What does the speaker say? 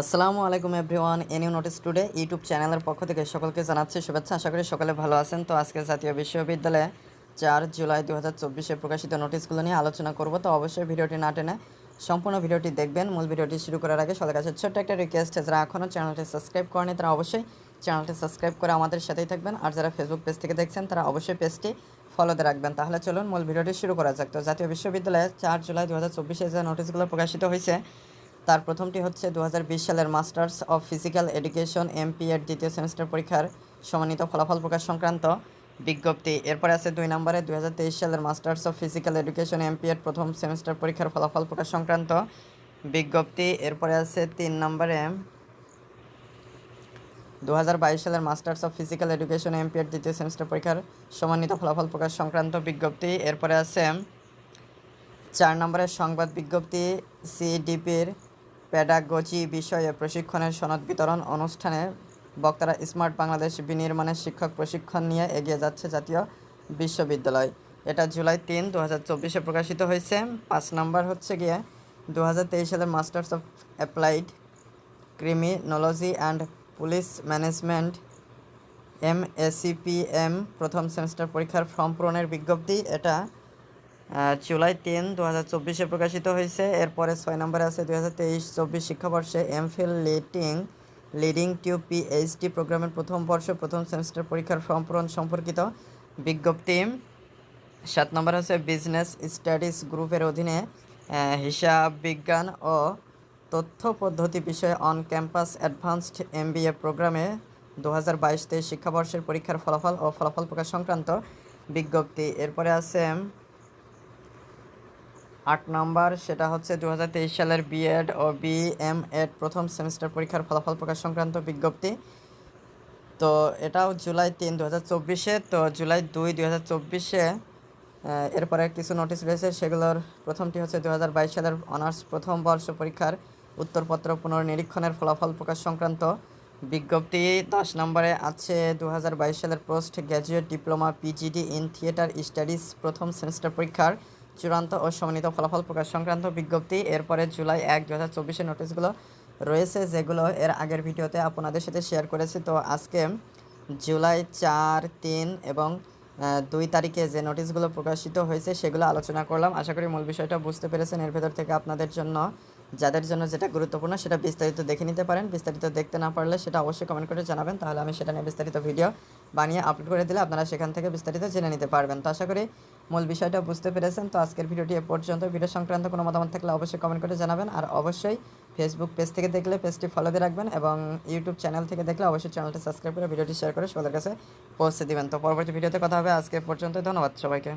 আসসালামু আলাইকুম everyone anew notice today YouTube চ্যানেলের পক্ষ থেকে সকলকে জানাচ্ছি শুভেচ্ছা। আশা করি সকলে ভালো আছেন। তো আজকে জাতীয় বিশ্ববিদ্যালয়ে চার জুলাই দু হাজার চব্বিশে প্রকাশিত নোটিশগুলো নিয়ে আলোচনা করব। তো অবশ্যই ভিডিওটি না টেনে সম্পূর্ণ ভিডিওটি দেখবেন। মূল ভিডিওটি শুরু করার আগে সবার কাছে ছোট্ট একটা রিকোয়েস্ট যারা এখনও চ্যানেলটি সাবস্ক্রাইব করেনি, তারা অবশ্যই চ্যানেলটি সাবস্ক্রাইব করে আমাদের সাথেই থাকবেন। আর যারা ফেসবুক পেজ থেকে দেখছেন, তারা অবশ্যই পেজটি ফলোতে রাখবেন। তাহলে চলুন মূল ভিডিওটি শুরু করা যাক। তো জাতীয় বিশ্ববিদ্যালয়ে চার জুলাই দু হাজার চব্বিশে যে নোটিশগুলো প্রকাশিত হয়েছে তার প্রথমটি হচ্ছে দু হাজার বিশ সালের masters of physical education, MP এর দ্বিতীয় সেমিস্টার পরীক্ষার সমন্বিত ফলাফল প্রকাশ সংক্রান্ত বিজ্ঞপ্তি। এরপরে আছে দুই নম্বরে দু হাজার তেইশ সালের masters of physical education, MP এর প্রথম সেমিস্টার পরীক্ষার ফলাফল প্রকাশ সংক্রান্ত বিজ্ঞপ্তি। এরপরে আছে তিন নম্বরে দু হাজার বাইশ সালের masters of physical education, MP এর দ্বিতীয় সেমিস্টার পরীক্ষার সমন্বিত ফলাফল প্রকাশ সংক্রান্ত বিজ্ঞপ্তি। এরপরে আছে চার নম্বরের সংবাদ বিজ্ঞপ্তি, সিডিপির প্যাডাগজি বিষয়ে প্রশিক্ষণের সনদ বিতরণ অনুষ্ঠানে বক্তারা স্মার্ট বাংলাদেশ বিনির্মাণের শিক্ষক প্রশিক্ষণ নিয়ে এগিয়ে যাচ্ছে জাতীয় বিশ্ববিদ্যালয়। এটা জুলাই তিন দু হাজার চব্বিশে প্রকাশিত হয়েছে। পাঁচ নম্বর হচ্ছে গিয়ে দু হাজার তেইশ সালের masters of applied criminology and police management M ACPM প্রথম সেমিস্টার পরীক্ষার ফর্ম পূরণের বিজ্ঞপ্তি। এটা জুলাই তিন দু হাজার চব্বিশে প্রকাশিত হয়েছে। এরপরে ছয় নম্বরে আছে দু হাজার তেইশ, চব্বিশ শিক্ষাবর্ষে MPhil leading, leading to PhD প্রোগ্রামের প্রথম বর্ষ, প্রথম সেমিস্টার পরীক্ষার ফর্ম পূরণ সম্পর্কিত বিজ্ঞপ্তি। সাত নম্বর হচ্ছে বিজনেস স্টাডিজ গ্রুপের অধীনে হিসাব বিজ্ঞান ও তথ্য পদ্ধতি বিষয়ে অন ক্যাম্পাস অ্যাডভান্সড এমবিএ প্রোগ্রামে দু হাজার বাইশ তেইশ শিক্ষাবর্ষের পরীক্ষার ফলাফল ও ফলাফল প্রকাশ সংক্রান্ত বিজ্ঞপ্তি। এরপরে আছে আট নম্বর, সেটা হচ্ছে দু হাজার তেইশ সালের বিএড ও বিএমএড প্রথম সেমিস্টার পরীক্ষার ফলাফল প্রকাশ সংক্রান্ত বিজ্ঞপ্তি। তো এটাও জুলাই তিন দু চব্বিশে, তো জুলাই দুই দু হাজার চব্বিশে এরপরে কিছু নোটিশ রয়েছে সেগুলোর প্রথমটি হচ্ছে দু হাজার বাইশ সালের অনার্স প্রথম বর্ষ পরীক্ষার উত্তরপত্র পুনর্নিরীক্ষণের ফলাফল প্রকাশ সংক্রান্ত বিজ্ঞপ্তি। দশ নম্বরে আছে দু হাজার বাইশ সালের post graduate diploma PGD in theatre studies প্রথম সেমিস্টার পরীক্ষার চূড়ান্ত ও সমন্বিত ফলাফল প্রকাশ সংক্রান্ত বিজ্ঞপ্তি। এরপরে জুলাই এক দু হাজার চব্বিশে নোটিশগুলো রয়েছে, যেগুলো এর আগের ভিডিওতে আপনাদের সাথে শেয়ার করেছি। তো আজকে জুলাই চার, তিন এবং দুই তারিখে যে নোটিশগুলো প্রকাশিত হয়েছে সেগুলো আলোচনা করলাম। আশা করি মূল বিষয়টা বুঝতে পেরেছেন। এর ভেতর থেকে আপনাদের জন্য যাদের জন্য যেটা গুরুত্বপূর্ণ সেটা বিস্তারিত দেখে নিতে পারেন। বিস্তারিত দেখতে না পারলে সেটা অবশ্যই কমেন্ট করে জানাবেন। তাহলে আমি সেটা নিয়ে বিস্তারিত ভিডিও বানিয়ে আপলোড করে দিলে আপনারা সেখান থেকে বিস্তারিত জেনে নিতে পারবেন। তো আশা করি মূল বিষয়টা বুঝতে পেরেছেন। তো আজকের ভিডিওটি এ পর্যন্ত। ভিডিও সংক্রান্ত কোনো মতামত থাকলে অবশ্যই কমেন্ট করে জানাবেন। আর অবশ্যই ফেসবুক পেজ থেকে দেখলে পেজটি ফলো দিয়ে রাখবেন এবং ইউটিউব চ্যানেল থেকে দেখলে অবশ্যই চ্যানেলটি সাবস্ক্রাইব করে ভিডিওটি শেয়ার করে সবার কাছে পৌঁছে দিবেন। তো পরবর্তী ভিডিওতে কথা হবে। আজকে পর্যন্ত ধন্যবাদ সবাইকে।